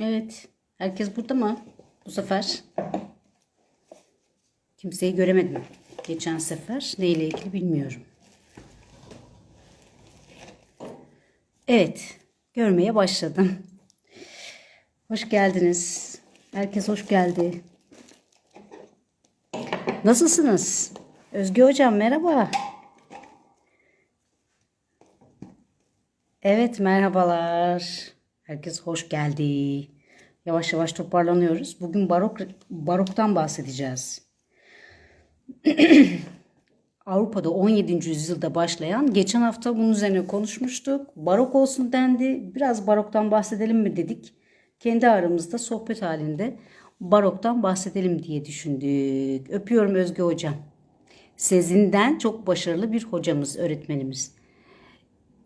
Evet. Herkes burada mı? Bu sefer. Kimseyi göremedim. Geçen sefer neyle ilgili bilmiyorum. Evet. Görmeye başladım. Hoş geldiniz. Herkes hoş geldi. Nasılsınız? Özge Hocam merhaba. Evet merhabalar. Herkes hoş geldi. Yavaş yavaş toparlanıyoruz. Bugün barok baroktan bahsedeceğiz. Avrupa'da 17. yüzyılda başlayan, geçen hafta bunun üzerine konuşmuştuk. Barok olsun dendi. Biraz baroktan bahsedelim mi dedik. Kendi aramızda sohbet halinde baroktan bahsedelim diye düşündük. Öpüyorum Özge Hocam. Sezinden çok başarılı bir hocamız, öğretmenimiz.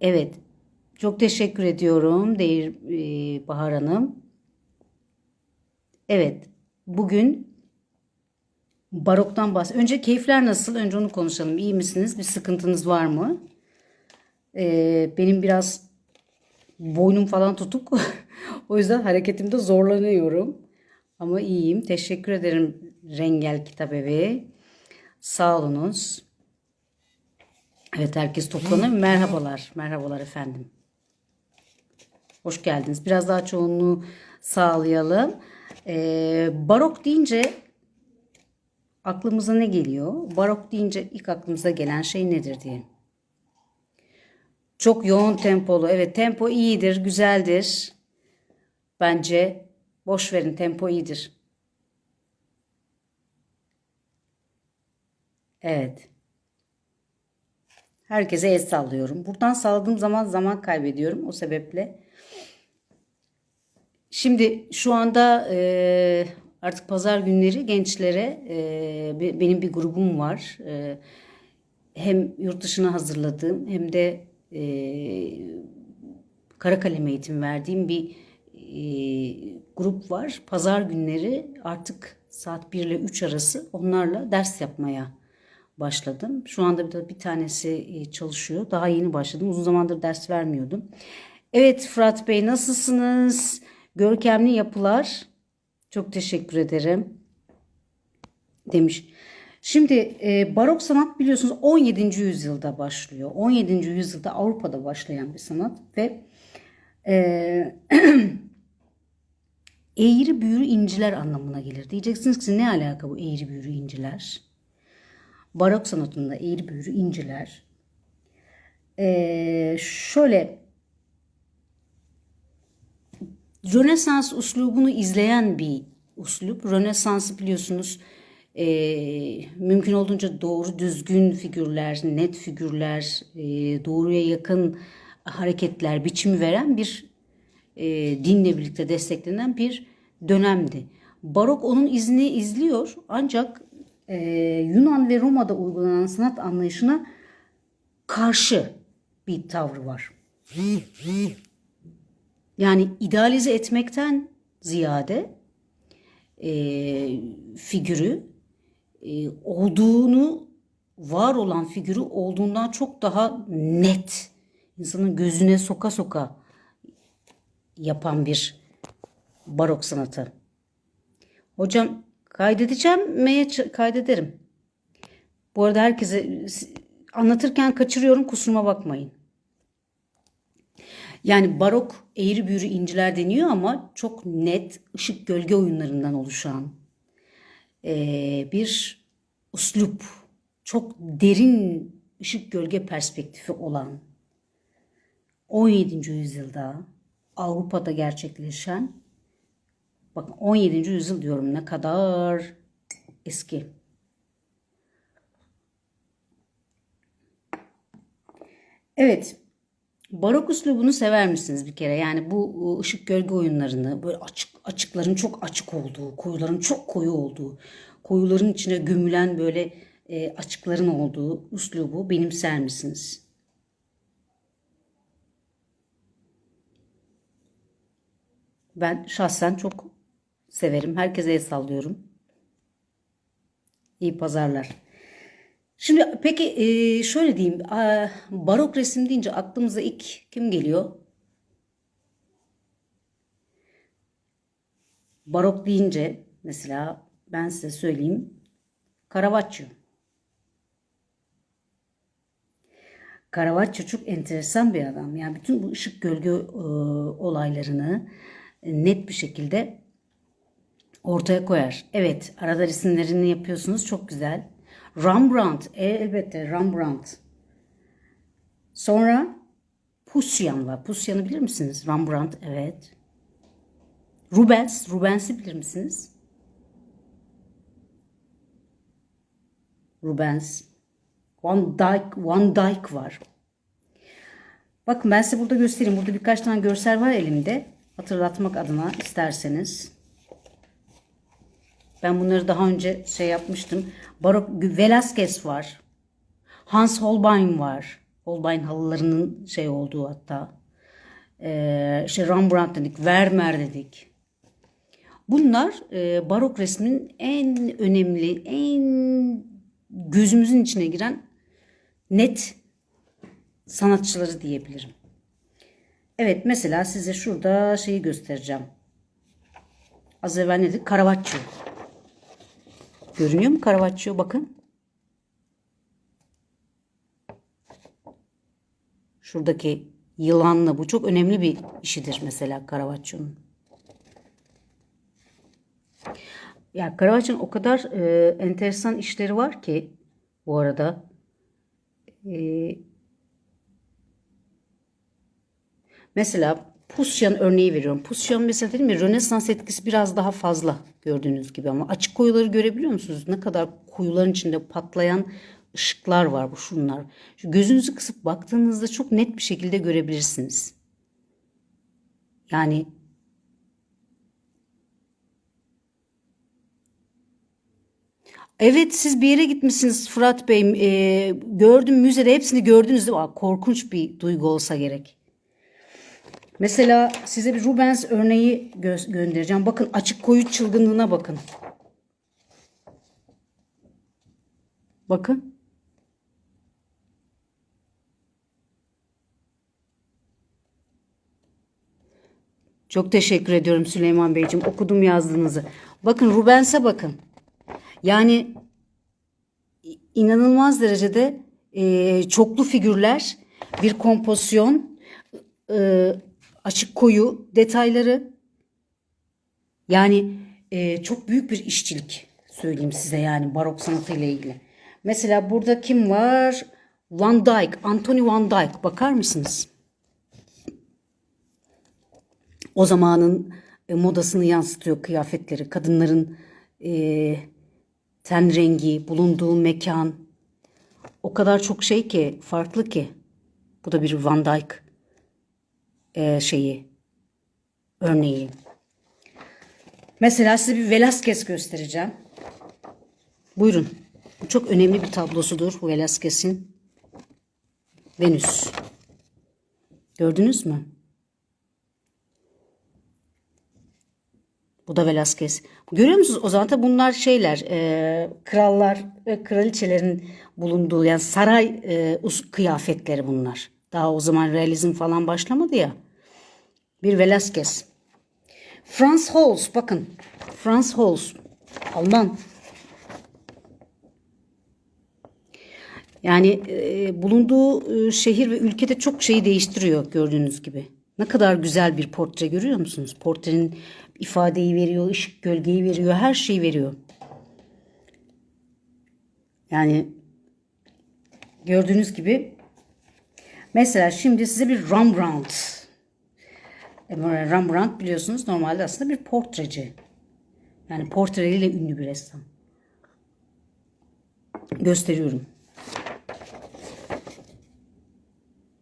Evet, çok teşekkür ediyorum Değir e, Bahar Hanım. Evet, bugün baroktan bahs. Önce keyifler nasıl? Önce onu konuşalım. İyi misiniz? Bir sıkıntınız var mı? Ee, benim biraz boynum falan tutuk. o yüzden hareketimde zorlanıyorum. Ama iyiyim. Teşekkür ederim Rengel Kitabevi. Sağ olunuz. Evet herkes toplanıyor. Merhabalar. Merhabalar efendim. Hoş geldiniz. Biraz daha çoğunluğu sağlayalım. Ee, barok deyince aklımıza ne geliyor? Barok deyince ilk aklımıza gelen şey nedir diye. Çok yoğun tempolu. Evet tempo iyidir, güzeldir. Bence boş verin tempo iyidir. Evet. Herkese el sallıyorum. Buradan salladığım zaman zaman kaybediyorum. O sebeple. Şimdi şu anda e, artık pazar günleri gençlere e, benim bir grubum var. E, hem yurt dışına hazırladığım hem de e, kara kalem eğitim verdiğim bir e, grup var. Pazar günleri artık saat 1 ile 3 arası onlarla ders yapmaya başladım. Şu anda bir, bir tanesi çalışıyor. Daha yeni başladım. Uzun zamandır ders vermiyordum. Evet Fırat Bey nasılsınız? Görkemli yapılar. Çok teşekkür ederim. Demiş. Şimdi e, barok sanat biliyorsunuz 17. yüzyılda başlıyor. 17. yüzyılda Avrupa'da başlayan bir sanat ve e, eğri büğrü inciler anlamına gelir. Diyeceksiniz ki ne alaka bu eğri büğrü inciler? Barok sanatında eğri büğrü inciler. E, şöyle Rönesans uslubunu izleyen bir uslup. Rönesans'ı biliyorsunuz e, mümkün olduğunca doğru düzgün figürler, net figürler, e, doğruya yakın hareketler, biçimi veren bir e, dinle birlikte desteklenen bir dönemdi. Barok onun izini izliyor ancak e, Yunan ve Roma'da uygulanan sanat anlayışına karşı bir tavrı var. Yani idealize etmekten ziyade e, figürü e, olduğunu var olan figürü olduğundan çok daha net insanın gözüne soka soka yapan bir barok sanatı. Hocam kaydedeceğim meye kaydederim. Bu arada herkese anlatırken kaçırıyorum kusuruma bakmayın. Yani barok eğri büğrü inciler deniyor ama çok net ışık gölge oyunlarından oluşan e, bir uslup. Çok derin ışık gölge perspektifi olan 17. yüzyılda Avrupa'da gerçekleşen bakın 17. yüzyıl diyorum ne kadar eski. Evet Barok üslubunu sever misiniz bir kere? Yani bu ışık gölge oyunlarını böyle açık açıkların çok açık olduğu, koyuların çok koyu olduğu, koyuların içine gömülen böyle e, açıkların olduğu üslubu benimser misiniz? Ben şahsen çok severim. Herkese el sallıyorum. İyi pazarlar. Şimdi peki e, şöyle diyeyim. Barok resim deyince aklımıza ilk kim geliyor? barok deyince mesela ben size söyleyeyim Caravaggio. Caravaggio çok enteresan bir adam. Yani bütün bu ışık gölge e, olaylarını e, net bir şekilde ortaya koyar. Evet, arada resimlerini yapıyorsunuz. Çok güzel. Rembrandt, e, elbette Rembrandt. Sonra Pusyan var. Pusyan'ı bilir misiniz? Rembrandt, evet. Rubens, Rubens'i bilir misiniz? Rubens. Van Dyck, Van Dyck var. Bakın ben size burada göstereyim. Burada birkaç tane görsel var elimde. Hatırlatmak adına isterseniz. Ben bunları daha önce şey yapmıştım. Barok Velázquez var. Hans Holbein var. Holbein halılarının şey olduğu hatta. Ee, işte Rembrandt dedik, Vermeer dedik. Bunlar e, barok resmin en önemli, en gözümüzün içine giren net sanatçıları diyebilirim. Evet mesela size şurada şeyi göstereceğim. Az evvel ne dedik? Caravaggio. Görünüyor mu Caravaggio? Bakın. Şuradaki yılanla bu çok önemli bir işidir mesela Caravaggio'nun. Ya Caravaggio'nun o kadar e, enteresan işleri var ki bu arada. E, mesela Pusyan örneği veriyorum. Pusyan mesela dedim ya Rönesans etkisi biraz daha fazla gördüğünüz gibi ama açık koyuları görebiliyor musunuz? Ne kadar kuyuların içinde patlayan ışıklar var bu şunlar. Şu gözünüzü kısıp baktığınızda çok net bir şekilde görebilirsiniz. Yani Evet siz bir yere gitmişsiniz Fırat Bey. E, gördüm müzede hepsini gördünüz değil mi? Aa, korkunç bir duygu olsa gerek. Mesela size bir Rubens örneği gö- göndereceğim. Bakın açık koyu çılgınlığına bakın. Bakın. Çok teşekkür ediyorum Süleyman Beyciğim. Okudum yazdığınızı. Bakın Rubens'e bakın. Yani inanılmaz derecede e, çoklu figürler, bir kompozisyon, e, açık koyu detayları. Yani e, çok büyük bir işçilik söyleyeyim size yani barok sanatı ile ilgili. Mesela burada kim var? Van Dyck, Anthony Van Dyck. Bakar mısınız? O zamanın e, modasını yansıtıyor kıyafetleri. Kadınların e, ten rengi, bulunduğu mekan. O kadar çok şey ki, farklı ki. Bu da bir Van Dyck e, şeyi, örneği. Mesela size bir Velázquez göstereceğim. Buyurun. Bu çok önemli bir tablosudur Velázquez'in. Venüs. Gördünüz mü? Bu da Velázquez. Görüyor musunuz? O zaman da bunlar şeyler, e, krallar ve kraliçelerin bulunduğu yani saray e, kıyafetleri bunlar. Daha o zaman realizm falan başlamadı ya. Bir Velázquez. Franz Holz bakın. Franz Holz. Alman. Yani e, bulunduğu e, şehir ve ülkede çok şeyi değiştiriyor gördüğünüz gibi. Ne kadar güzel bir portre görüyor musunuz? Portrenin ifadeyi veriyor, ışık gölgeyi veriyor, her şeyi veriyor. Yani gördüğünüz gibi mesela şimdi size bir Rembrandt Rembrandt biliyorsunuz normalde aslında bir portreci. Yani portreleriyle ünlü bir ressam. Gösteriyorum.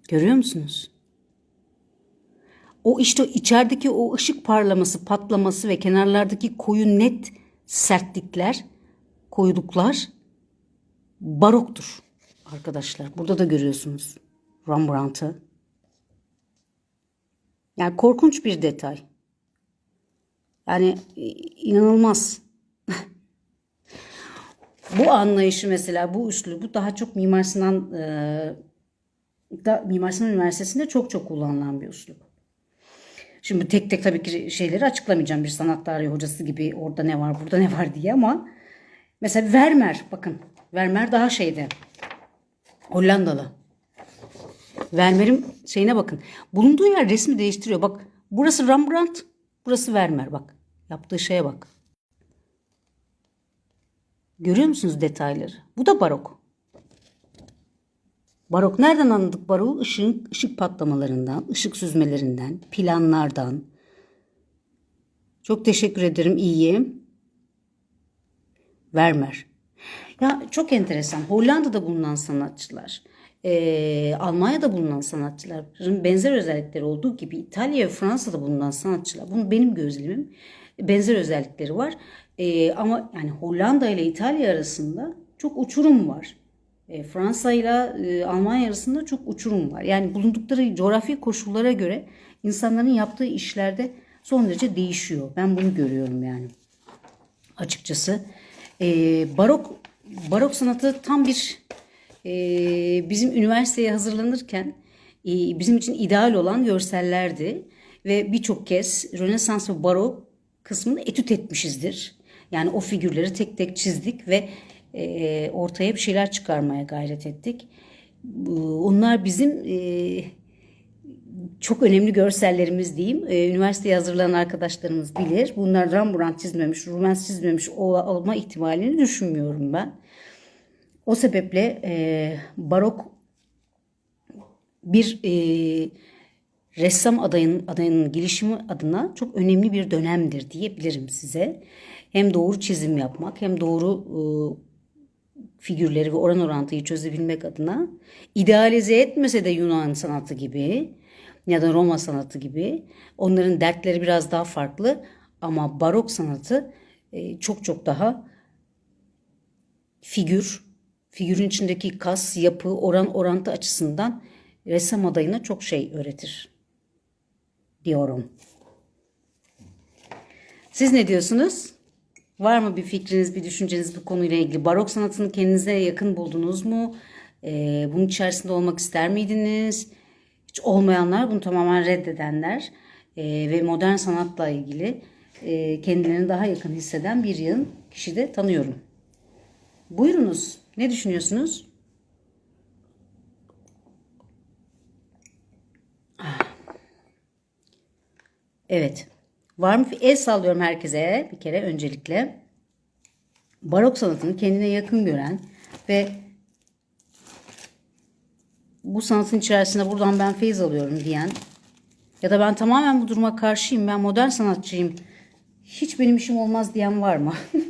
Görüyor musunuz? O işte içerideki o ışık parlaması, patlaması ve kenarlardaki koyu net sertlikler, koyuluklar baroktur arkadaşlar. Burada da görüyorsunuz Rembrandt'ı. Yani korkunç bir detay. Yani inanılmaz. bu anlayışı mesela bu üslubu daha çok Mimar Sinan e, da Mimar Sinan Üniversitesi'nde çok çok kullanılan bir üslup. Şimdi tek tek tabii ki şeyleri açıklamayacağım bir sanat tarihi hocası gibi orada ne var burada ne var diye ama mesela Vermeer bakın Vermeer daha şeydi Hollandalı. Vermeer'in şeyine bakın. Bulunduğu yer resmi değiştiriyor. Bak burası Rembrandt, burası Vermeer bak. Yaptığı şeye bak. Görüyor musunuz detayları? Bu da barok. Barok nereden anladık baroğu? Işığın, ışık patlamalarından, ışık süzmelerinden, planlardan. Çok teşekkür ederim. İyi. Vermeer. Ya çok enteresan. Hollanda'da bulunan sanatçılar, eee, Almanya'da bulunan sanatçıların benzer özellikleri olduğu gibi İtalya ve Fransa'da bulunan sanatçılar, bunun benim gözlemim benzer özellikleri var. Eee, ama yani Hollanda ile İtalya arasında çok uçurum var. E, Fransa ile e, Almanya arasında çok uçurum var. Yani bulundukları coğrafi koşullara göre insanların yaptığı işlerde son derece değişiyor. Ben bunu görüyorum yani açıkçası. E, barok barok sanatı tam bir e, bizim üniversiteye hazırlanırken e, bizim için ideal olan görsellerdi ve birçok kez Rönesans ve barok kısmını etüt etmişizdir. Yani o figürleri tek tek çizdik ve e, ortaya bir şeyler çıkarmaya gayret ettik. Onlar bizim e, çok önemli görsellerimiz diyeyim. Ee, üniversiteye hazırlanan arkadaşlarımız bilir. Bunlar Rembrandt çizmemiş, Rubens çizmemiş ol- olma ihtimalini düşünmüyorum ben. O sebeple e, barok bir e, ressam adayının, adayının gelişimi adına çok önemli bir dönemdir diyebilirim size. Hem doğru çizim yapmak hem doğru e, figürleri ve oran orantıyı çözebilmek adına idealize etmese de Yunan sanatı gibi ya da Roma sanatı gibi onların dertleri biraz daha farklı ama barok sanatı e, çok çok daha figür, figürün içindeki kas, yapı, oran orantı açısından ressam adayına çok şey öğretir diyorum. Siz ne diyorsunuz? Var mı bir fikriniz, bir düşünceniz bu konuyla ilgili? Barok sanatını kendinize yakın buldunuz mu? Ee, bunun içerisinde olmak ister miydiniz? Hiç olmayanlar, bunu tamamen reddedenler ee, ve modern sanatla ilgili e, kendilerini daha yakın hisseden bir yığın kişi de tanıyorum. Buyurunuz. Ne düşünüyorsunuz? Evet. Var mı? El sallıyorum herkese bir kere öncelikle. Barok sanatını kendine yakın gören ve bu sanatın içerisinde buradan ben feyiz alıyorum diyen ya da ben tamamen bu duruma karşıyım, ben modern sanatçıyım, hiç benim işim olmaz diyen var mı?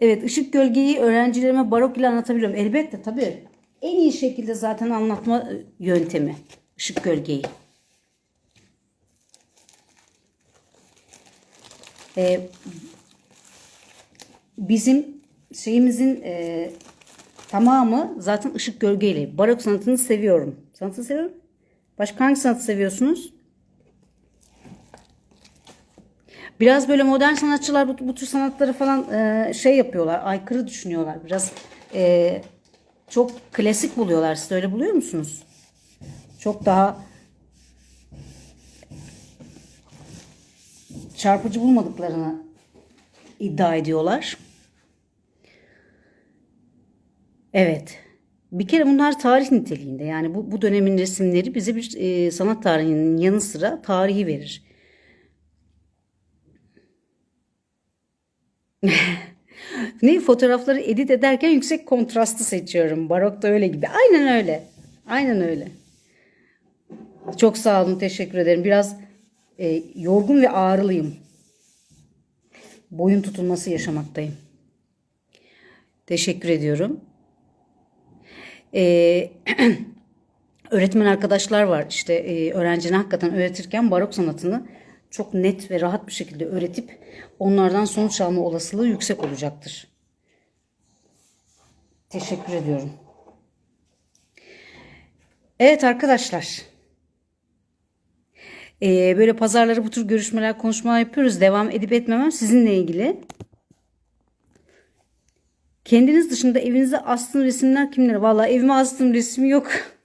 evet, ışık gölgeyi öğrencilerime barok ile anlatabiliyorum. Elbette tabii. En iyi şekilde zaten anlatma yöntemi ışık gölgeyi. Ee, bizim şeyimizin e, tamamı zaten ışık gölgeyle. Barok sanatını seviyorum. Sanatını seviyorum. Başka hangi sanatı seviyorsunuz? Biraz böyle modern sanatçılar bu, bu tür sanatları falan e, şey yapıyorlar. Aykırı düşünüyorlar. Biraz e, çok klasik buluyorlar. Siz öyle buluyor musunuz? Çok daha çarpıcı bulmadıklarını iddia ediyorlar. Evet. Bir kere bunlar tarih niteliğinde. Yani bu, bu dönemin resimleri bize bir e, sanat tarihinin yanı sıra tarihi verir. ne fotoğrafları edit ederken yüksek kontrastı seçiyorum. Barokta öyle gibi. Aynen öyle. Aynen öyle. Çok sağ olun. Teşekkür ederim. Biraz e, yorgun ve ağrılıyım. Boyun tutulması yaşamaktayım. Teşekkür ediyorum. Ee, öğretmen arkadaşlar var. İşte e, öğrencine hakikaten öğretirken barok sanatını çok net ve rahat bir şekilde öğretip onlardan sonuç alma olasılığı yüksek olacaktır. Teşekkür ediyorum. Evet arkadaşlar. Ee, böyle pazarları bu tür görüşmeler, konuşmalar yapıyoruz. Devam edip etmemem sizinle ilgili. Kendiniz dışında evinize astığın resimler kimlere? Vallahi evime astığım resim yok.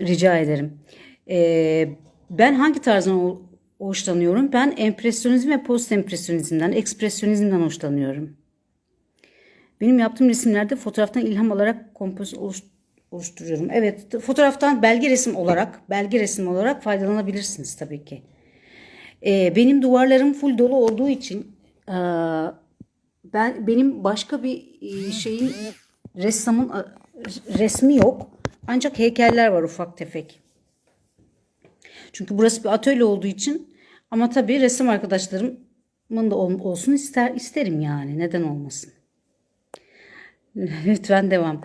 Rica ederim. Ee, ben hangi tarzdan ho- hoşlanıyorum? Ben empresyonizm ve post empresyonizmden, ekspresyonizmden hoşlanıyorum. Benim yaptığım resimlerde fotoğraftan ilham alarak kompoz oluş- oluşturuyorum. Evet, fotoğraftan belge resim olarak, belge resim olarak faydalanabilirsiniz tabii ki. Ee, benim duvarlarım full dolu olduğu için eee, ben benim başka bir e, şeyin ressamın resmi yok. Ancak heykeller var ufak tefek. Çünkü burası bir atölye olduğu için ama tabii resim arkadaşlarımın da ol- olsun ister isterim yani. Neden olmasın? Lütfen devam.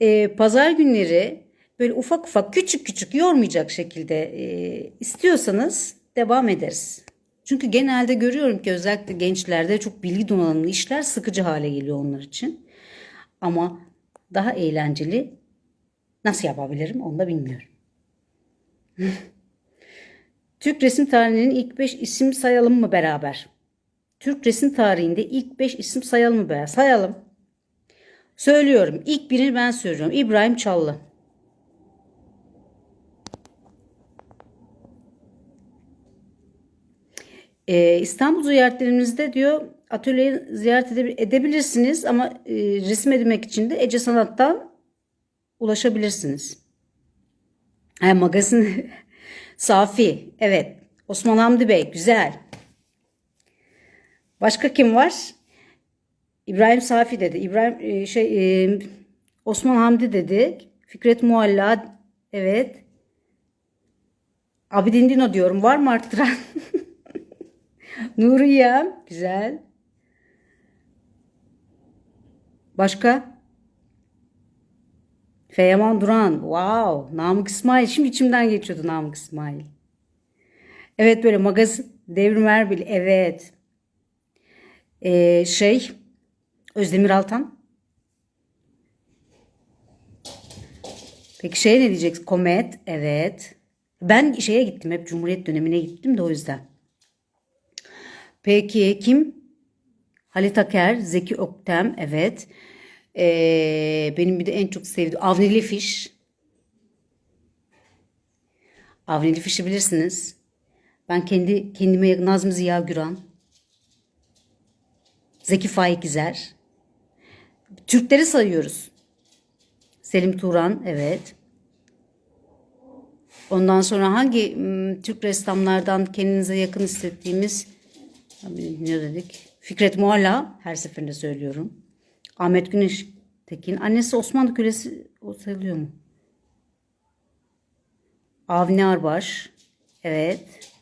Ee, pazar günleri böyle ufak ufak küçük küçük yormayacak şekilde e, istiyorsanız devam ederiz. Çünkü genelde görüyorum ki özellikle gençlerde çok bilgi donanımlı işler sıkıcı hale geliyor onlar için. Ama daha eğlenceli nasıl yapabilirim onu da bilmiyorum. Türk resim tarihinin ilk 5 isim sayalım mı beraber? Türk resim tarihinde ilk 5 isim sayalım mı beraber? Sayalım. Söylüyorum. İlk birini ben söylüyorum. İbrahim Çallı. Ee, İstanbul ziyaretlerimizde diyor atölyeyi ziyaret edebil- edebilirsiniz ama e, resim edinmek için de Ece Sanat'tan ulaşabilirsiniz. Ha, magazin Safi. Evet. Osman Hamdi Bey. Güzel. Başka kim var? İbrahim Safi dedi. İbrahim e, şey e, Osman Hamdi dedi. Fikret Mualla. Evet. Abidin Dino diyorum. Var mı arttıran? Nuriye. Güzel. Başka? Feyaman Duran. Wow. Namık İsmail. Şimdi içimden geçiyordu Namık İsmail. Evet böyle magazin. Devrim Erbil. Evet. Ee, şey. Özdemir Altan. Peki şey ne diyeceksin? Komet. Evet. Ben şeye gittim. Hep Cumhuriyet dönemine gittim de o yüzden. Peki kim? Halit Aker, Zeki Öktem. Evet. Ee, benim bir de en çok sevdiğim Avni Lefiş. Avni Lefiş'i bilirsiniz. Ben kendi kendime yakın Nazmi Ziya Güran. Zeki Faik İzer. Türkleri sayıyoruz. Selim Turan, evet. Ondan sonra hangi m, Türk ressamlardan kendinize yakın hissettiğimiz ne dedik? Fikret Mualla her seferinde söylüyorum. Ahmet Güneş Tekin. Annesi Osmanlı kölesi o sayılıyor mu? Avni Arbaş. Evet.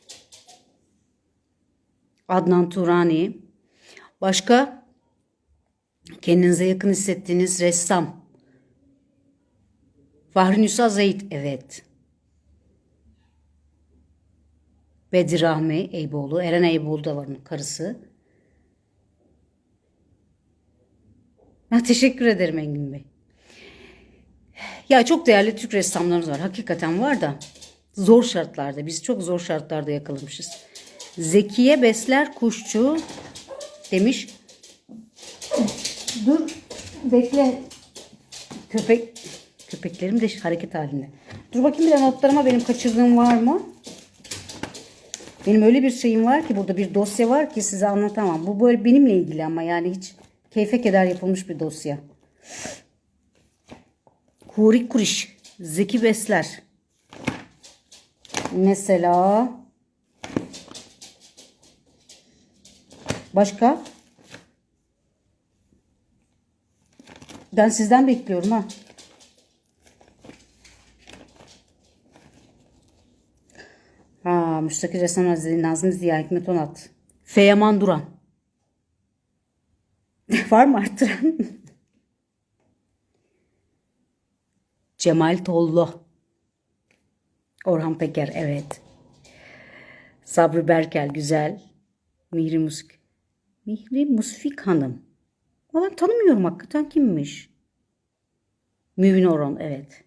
Adnan Turani. Başka? Kendinize yakın hissettiğiniz ressam. Fahri Nüsa Zeyt. Evet. Bedir Rahmi Eyboğlu. Eren Eyboğlu da var onun karısı. Ha, teşekkür ederim Engin Bey. Ya çok değerli Türk ressamlarımız var. Hakikaten var da zor şartlarda. Biz çok zor şartlarda yakalamışız. Zekiye Besler Kuşçu demiş. Dur bekle. Köpek köpeklerim de hareket halinde. Dur bakayım bir notlarıma benim kaçırdığım var mı? Benim öyle bir şeyim var ki burada bir dosya var ki size anlatamam. Bu böyle benimle ilgili ama yani hiç keyfe keder yapılmış bir dosya. Huri Kuriş, Zeki Besler. Mesela başka? Ben sizden bekliyorum ha. Ha, Müstakil Ressam Hazretleri Nazım Ziya Hikmet Onat. Feyaman Duran. Var arttıran? Cemal Tollu. Orhan Peker evet. Sabri Berkel güzel. Mihri Musik. Mihri Musfik Hanım. Ama ben tanımıyorum hakikaten kimmiş. Müvin Orhan evet.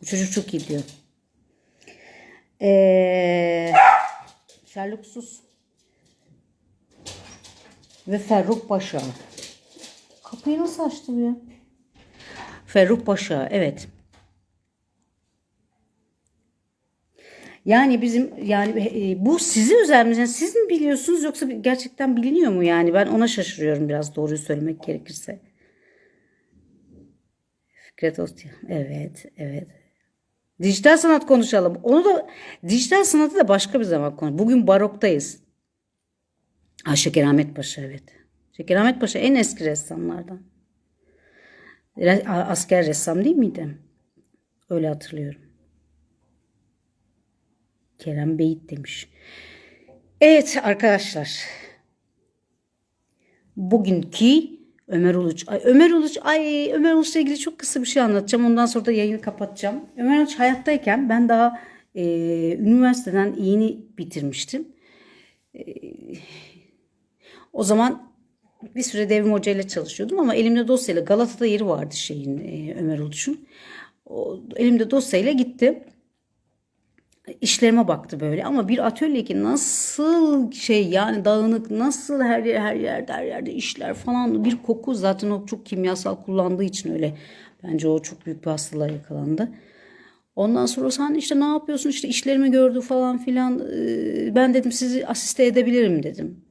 Bu çocuk çok iyi diyor. Ee, Sherlock Sus. Ve Ferruh Paşa. Kapıyı nasıl açtı bu ya? Ferruh Paşa evet. Yani bizim yani e, bu sizi mi? Yani siz mi biliyorsunuz yoksa gerçekten biliniyor mu yani? Ben ona şaşırıyorum biraz doğruyu söylemek gerekirse. Fikret Ostya. Evet, evet. Dijital sanat konuşalım. Onu da dijital sanatı da başka bir zaman konu. Bugün baroktayız. Ha Şekerahmet Paşa evet. Şekerahmet Paşa en eski ressamlardan. Re- Asker ressam değil miydi? Öyle hatırlıyorum. Kerem Beyit demiş. Evet arkadaşlar. Bugünkü Ömer Uluç. Ay, Ömer Uluç, ay Ömer Uluç'la ilgili çok kısa bir şey anlatacağım. Ondan sonra da yayını kapatacağım. Ömer Uluç hayattayken ben daha e, üniversiteden yeni bitirmiştim. E, o zaman bir süre Devrim Hoca çalışıyordum ama elimde dosyayla Galata'da yeri vardı şeyin e, Ömer Uluç'un. Elimde dosyayla gittim işlerime baktı böyle ama bir atölye ki nasıl şey yani dağınık nasıl her yer her yerde her yerde işler falan bir koku zaten o çok kimyasal kullandığı için öyle bence o çok büyük bir hastalığa yakalandı. Ondan sonra sen işte ne yapıyorsun işte işlerimi gördü falan filan Ee, ben dedim sizi asiste edebilirim dedim.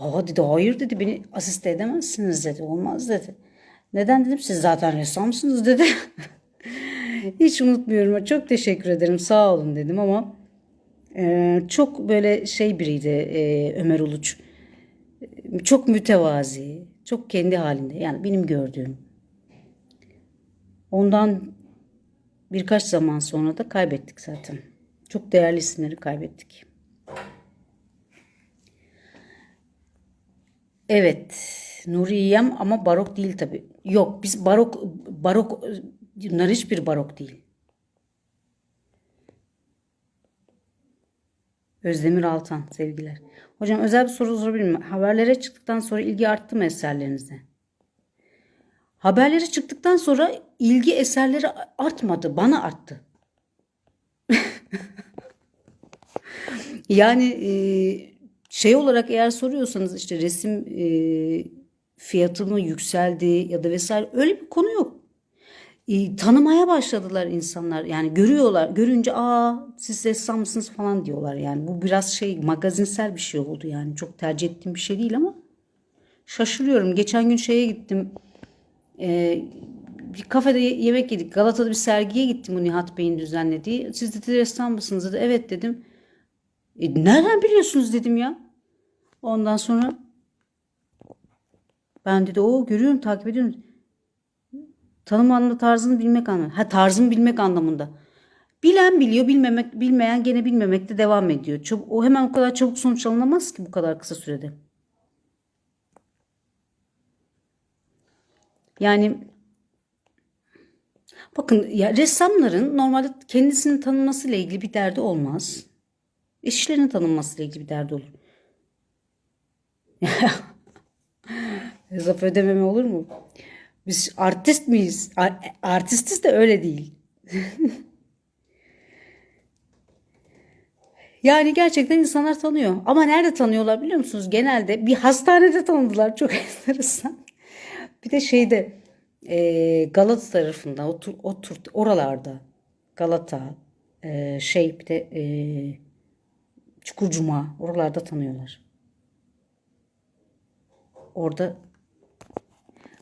Aa dedi hayır dedi beni asiste edemezsiniz dedi olmaz dedi. Neden dedim siz zaten ressamsınız dedi. Hiç unutmuyorum. Çok teşekkür ederim. Sağ olun dedim ama e, çok böyle şey biriydi e, Ömer Uluç. Çok mütevazi, çok kendi halinde. Yani benim gördüğüm. Ondan birkaç zaman sonra da kaybettik zaten. Çok değerli isimleri kaybettik. Evet. Nuriyem ama barok değil tabi. Yok biz barok barok Bunlar hiçbir barok değil. Özdemir Altan sevgiler. Hocam özel bir soru sorabilir miyim? Haberlere çıktıktan sonra ilgi arttı mı eserlerinize? Haberlere çıktıktan sonra ilgi eserleri artmadı. Bana arttı. yani e, şey olarak eğer soruyorsanız işte resim e, fiyatı mı yükseldi ya da vesaire öyle bir konu yok e, tanımaya başladılar insanlar. Yani görüyorlar. Görünce aa siz ressam mısınız falan diyorlar. Yani bu biraz şey magazinsel bir şey oldu yani. Çok tercih ettiğim bir şey değil ama şaşırıyorum. Geçen gün şeye gittim. E, bir kafede yemek yedik. Galata'da bir sergiye gittim bu Nihat Bey'in düzenlediği. Siz de ressam mısınız dedi. Evet dedim. E, nereden biliyorsunuz dedim ya. Ondan sonra ben dedi o görüyorum takip ediyorum. Tanım anlamında tarzını bilmek anlamında. Ha tarzını bilmek anlamında. Bilen biliyor, bilmemek bilmeyen gene bilmemekte devam ediyor. Çabuk, o hemen o kadar çabuk sonuç alınamaz ki bu kadar kısa sürede. Yani bakın ya ressamların normalde kendisini tanınmasıyla ilgili bir derdi olmaz. İşlerini tanınmasıyla ilgili bir derdi olur. Hesap ödememe olur mu? Biz artist miyiz? Artistiz de öyle değil. yani gerçekten insanlar tanıyor. Ama nerede tanıyorlar biliyor musunuz? Genelde bir hastanede tanıdılar. Çok enteresan. Bir de şeyde e, Galata tarafında otur, otur oralarda Galata e, şey bir de e, Çukurcuma oralarda tanıyorlar. Orada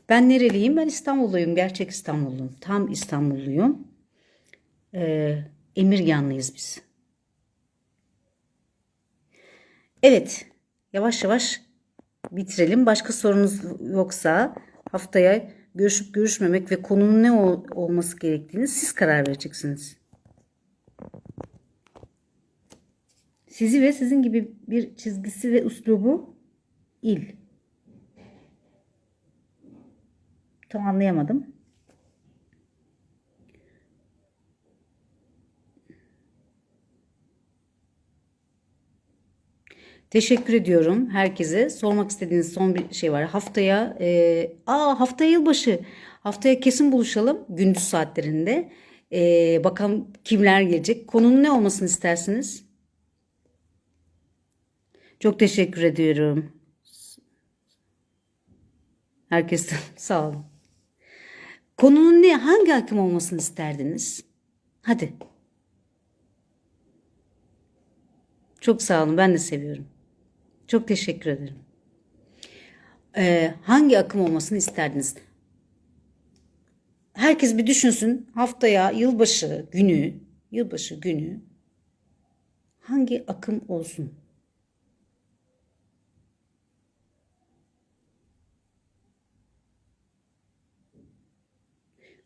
ben nereliyim? Ben İstanbulluyum. Gerçek İstanbulluyum. Tam İstanbulluyum. Ee, Emirganlıyız biz. Evet. Yavaş yavaş bitirelim. Başka sorunuz yoksa haftaya görüşüp görüşmemek ve konunun ne ol olması gerektiğini siz karar vereceksiniz. Sizi ve sizin gibi bir çizgisi ve üslubu il. Tam anlayamadım. Teşekkür ediyorum herkese. Sormak istediğiniz son bir şey var. Haftaya, e, aa haftaya yılbaşı. Haftaya kesin buluşalım gündüz saatlerinde. E, bakalım kimler gelecek. Konunun ne olmasını istersiniz? Çok teşekkür ediyorum. Herkese sağ olun. Konunun ne, hangi hakim olmasını isterdiniz? Hadi. Çok sağ olun. Ben de seviyorum. Çok teşekkür ederim. Ee, hangi akım olmasını isterdiniz? Herkes bir düşünsün. Haftaya yılbaşı günü, yılbaşı günü hangi akım olsun?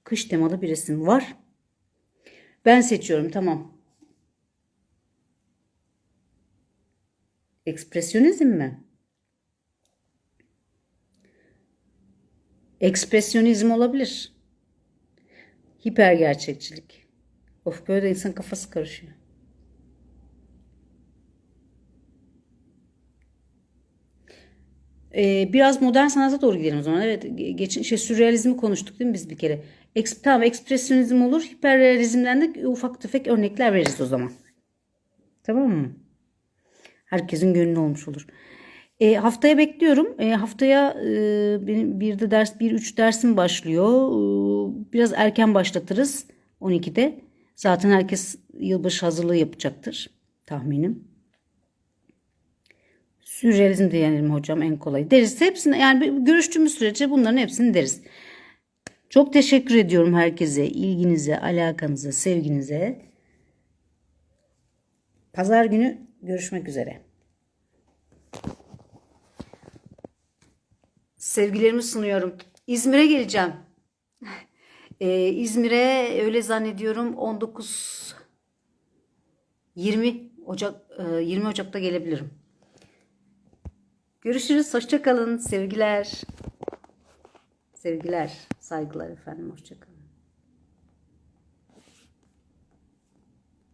Kış temalı bir resim var. Ben seçiyorum tamam. Ekspresyonizm mi? Ekspresyonizm olabilir. Hiper gerçekçilik. Of böyle insan kafası karışıyor. Ee, biraz modern sanata doğru gidelim o zaman. Evet, ge- geçen şey sürrealizmi konuştuk değil mi biz bir kere? Eks, tamam, ekspresyonizm olur. Hiperrealizmden de ufak tefek örnekler veririz o zaman. Tamam mı? Herkesin gönlü olmuş olur. E, haftaya bekliyorum. E, haftaya e, benim bir de ders bir üç dersim başlıyor. E, biraz erken başlatırız 12'de. Zaten herkes yılbaşı hazırlığı yapacaktır tahminim. Sürrealizm diyelim hocam en kolay. Deriz hepsini yani görüştüğümüz sürece bunların hepsini deriz. Çok teşekkür ediyorum herkese, ilginize, alakanıza, sevginize. Pazar günü görüşmek üzere. Sevgilerimi sunuyorum. İzmir'e geleceğim. Ee, İzmir'e öyle zannediyorum 19 20 Ocak e, 20 Ocak'ta gelebilirim. Görüşürüz. Hoşça kalın. Sevgiler. Sevgiler, saygılar efendim. Hoşça kalın.